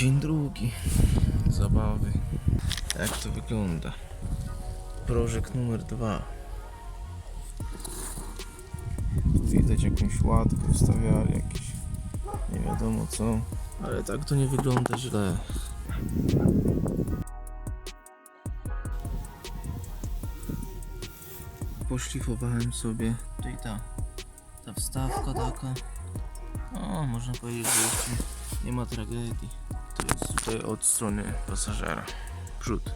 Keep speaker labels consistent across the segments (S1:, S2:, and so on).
S1: Dzień drugi. Zabawy. Jak to wygląda? Prożek numer dwa. Widać jakąś łatkę wstawiali, jakiś nie wiadomo co. Ale tak to nie wygląda źle. Poszlifowałem sobie tutaj ta, ta wstawka taka. No, można powiedzieć, że nie ma tragedii. Tutaj od strony pasażera. Przód.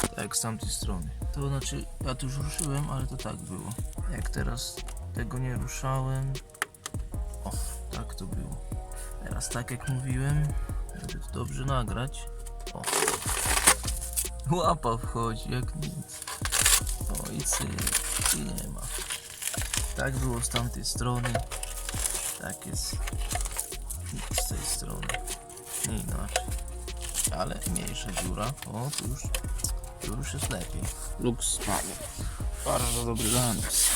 S1: Tak jak z tamtej strony. To znaczy, ja tu już ruszyłem, ale to tak było. Jak teraz tego nie ruszałem. O, tak to było. Teraz tak jak mówiłem, żeby to dobrze nagrać. O. Łapa wchodzi jak nic. O i cyk. I nie ma. Tak było z tamtej strony. Tak jest z tej strony. Nie inaczej. Ale mniejsza dziura. O, tu już, tu już jest lepiej. Lux spadł. Bardzo dobry lans.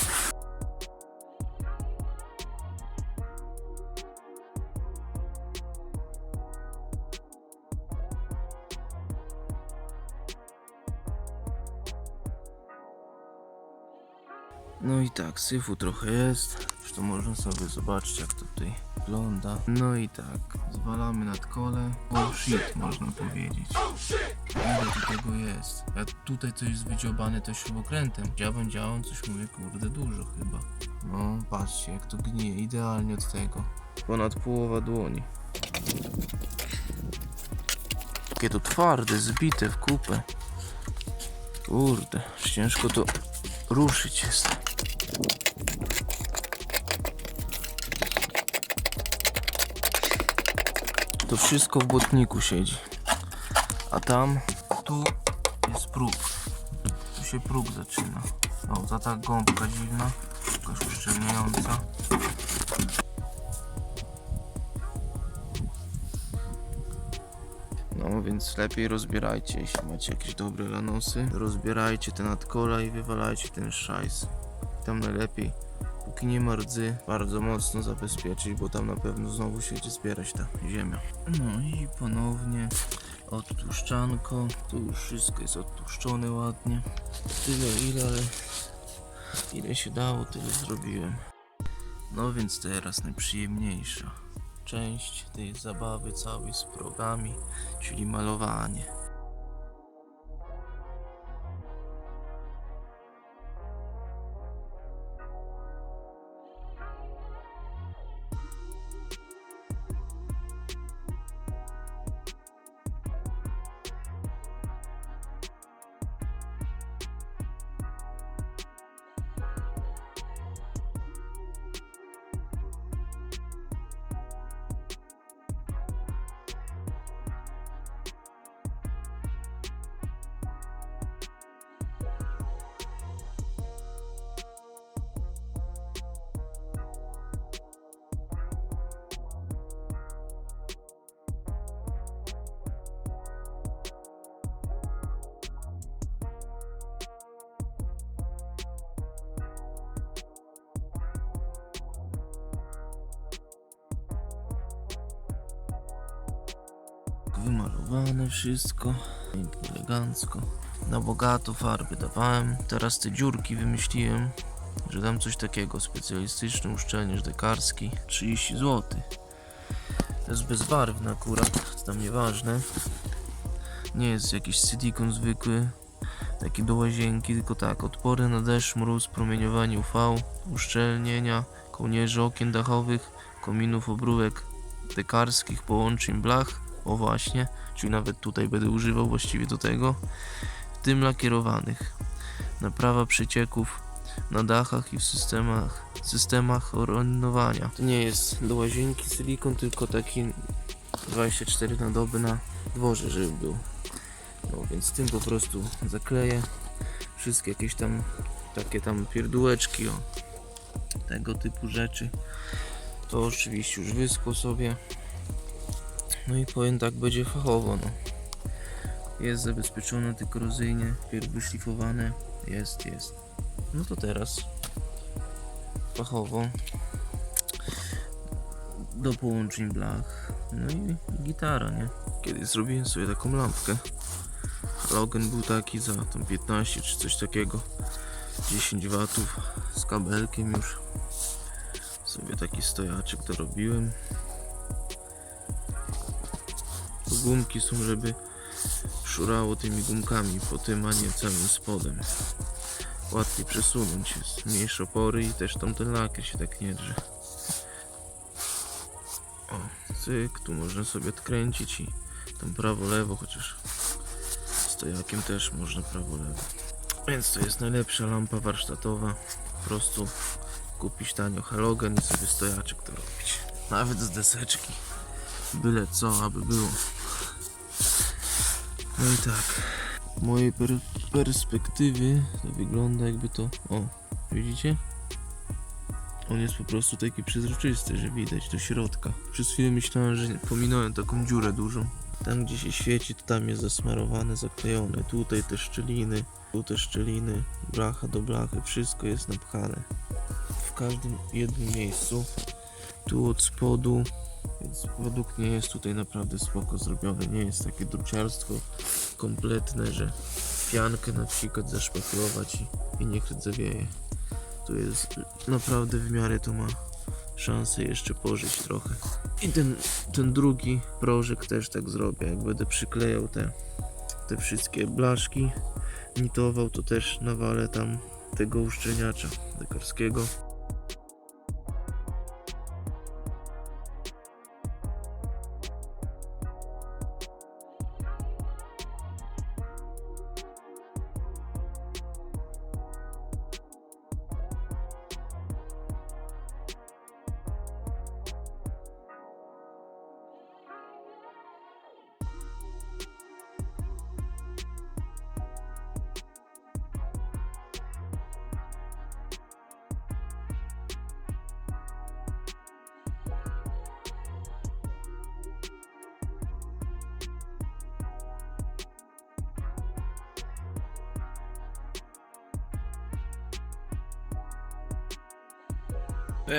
S1: No i tak, syfu trochę jest. Zresztą można sobie zobaczyć jak to tutaj wygląda. No i tak, zwalamy nad kole. Oh shit, można powiedzieć. Ile tu tego jest? A tutaj coś jest wydziobane też śrubokrętem. Dziabem działam, coś mówię, kurde, dużo chyba. No, patrzcie jak to gnije, idealnie od tego. Ponad połowa dłoni. Takie to twarde, zbite w kupę. Kurde, ciężko to ruszyć jest. To wszystko w błotniku siedzi. A tam, tu jest próg. Tu się próg zaczyna. O, ta ta gąbka dziwna, jakaś uszczelniająca. No więc lepiej rozbierajcie, jeśli macie jakieś dobre lanosy. Rozbierajcie te nadkola i wywalajcie ten szajs. Tam najlepiej, nie ma rdzy, bardzo mocno zabezpieczyć, bo tam na pewno znowu się będzie zbierać ta ziemia. No i ponownie odtłuszczanko. Tu już wszystko jest odtłuszczone ładnie. Tyle ile, ale ile się dało, tyle zrobiłem. No więc teraz najprzyjemniejsza część tej zabawy całej z progami, czyli malowanie. Wymalowane wszystko, elegancko. Na bogato farby dawałem. Teraz te dziurki wymyśliłem, że dam coś takiego. Specjalistyczny uszczelniacz dekarski. 30 zł. To jest bezbarwne akurat, to tam nieważne. Nie jest jakiś silikon zwykły, taki do łazienki, tylko tak, odporny na deszcz, mróz, promieniowanie UV, uszczelnienia, kołnierzy okien dachowych, kominów, obróbek dekarskich, połączeń blach, o właśnie, czyli nawet tutaj będę używał właściwie do tego, w tym lakierowanych. Naprawa przecieków na dachach i w systemach, systemach oranowania. To nie jest do łazienki silikon, tylko taki 24 na dobę na dworze, żeby był. No więc tym po prostu zakleję wszystkie jakieś tam takie tam pierdółeczki, o tego typu rzeczy. To oczywiście już wyschło sobie. No i powiem tak, będzie fachowo, no. Jest zabezpieczone te korozyjnie, pierw wyszlifowane. Jest, jest. No to teraz fachowo do połączeń blach. No i gitara, nie? Kiedyś zrobiłem sobie taką lampkę. Halogen był taki za tam 15 czy coś takiego. 10 watów z kabelkiem już. Sobie taki stojaczek dorobiłem. Gumki są, żeby szurało tymi gumkami po tym, a nie całym spodem. Łatwiej przesunąć jest. Mniejsze opory i też tam ten lakier się tak nie drze. O, cyk, tu można sobie odkręcić i tam prawo, lewo, chociaż stojakiem też można prawo, lewo. Więc to jest najlepsza lampa warsztatowa. Po prostu kupić tanio halogen i sobie stojaczek to robić. Nawet z deseczki. Byle co, aby było. No i tak. Z mojej per perspektywy to wygląda jakby to... O, widzicie? On jest po prostu taki przezroczysty, że widać do środka. Przez chwilę myślałem, że pominąłem taką dziurę dużą. Tam gdzie się świeci, to tam jest zasmarowane, zaklejone. Tutaj te szczeliny, tu te szczeliny, blacha do blachy, wszystko jest napchane. W każdym jednym miejscu. Tu od spodu, więc według mnie jest tutaj naprawdę spoko zrobione. Nie jest takie druciarstwo kompletne, że piankę na przykład zaszpachlować i, i niech zawieje. Tu jest naprawdę w miarę to ma szansę jeszcze pożyć trochę. I ten, ten drugi prożek też tak zrobię. Jak będę przyklejał te, te wszystkie blaszki, nitował, to też nawalę tam tego uszczelniacza dekarskiego.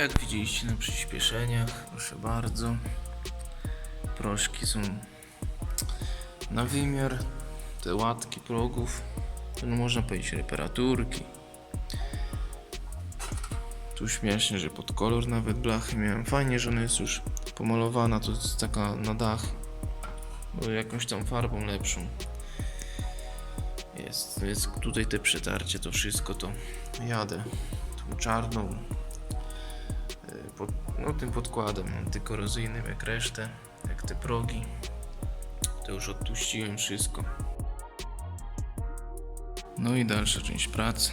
S1: Jak widzieliście na przyspieszeniach, proszę bardzo. Proszki są na wymiar. Te łatki progów, no można powiedzieć reparaturki. Tu śmiesznie, że pod kolor nawet blachy miałem. Fajnie, że ona jest już pomalowana, to jest taka na dach. Jakąś tam farbą lepszą. Jest, jest tutaj te przetarcie, to wszystko to jadę. Tą czarną, pod, no, tym podkładem antykorozyjnym jak resztę, jak te progi. To już odtuściłem wszystko. No i dalsza część pracy.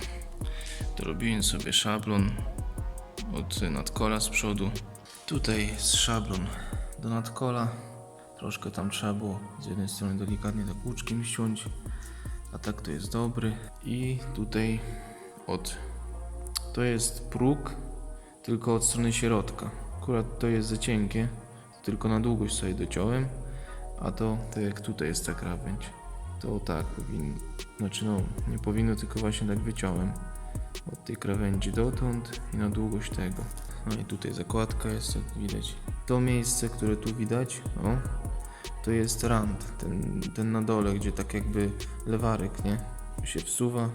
S1: Dorobiłem sobie szablon od nadkola z przodu. Tutaj jest szablon do nadkola. Troszkę tam trzeba było z jednej strony delikatnie tak łuczkiem ściąć, a tak to jest dobry. I tutaj od to jest próg, tylko od strony środka. Akurat to jest za cienkie, tylko na długość sobie dociąłem, a to tak jak tutaj jest ta krawędź, to tak powinno, znaczy no nie powinno, tylko właśnie tak wyciąłem od tej krawędzi dotąd i na długość tego. No i tutaj zakładka jest, jak widać. To miejsce, które tu widać, o, to jest rand, ten, ten na dole, gdzie tak jakby lewarek, nie? Się wsuwa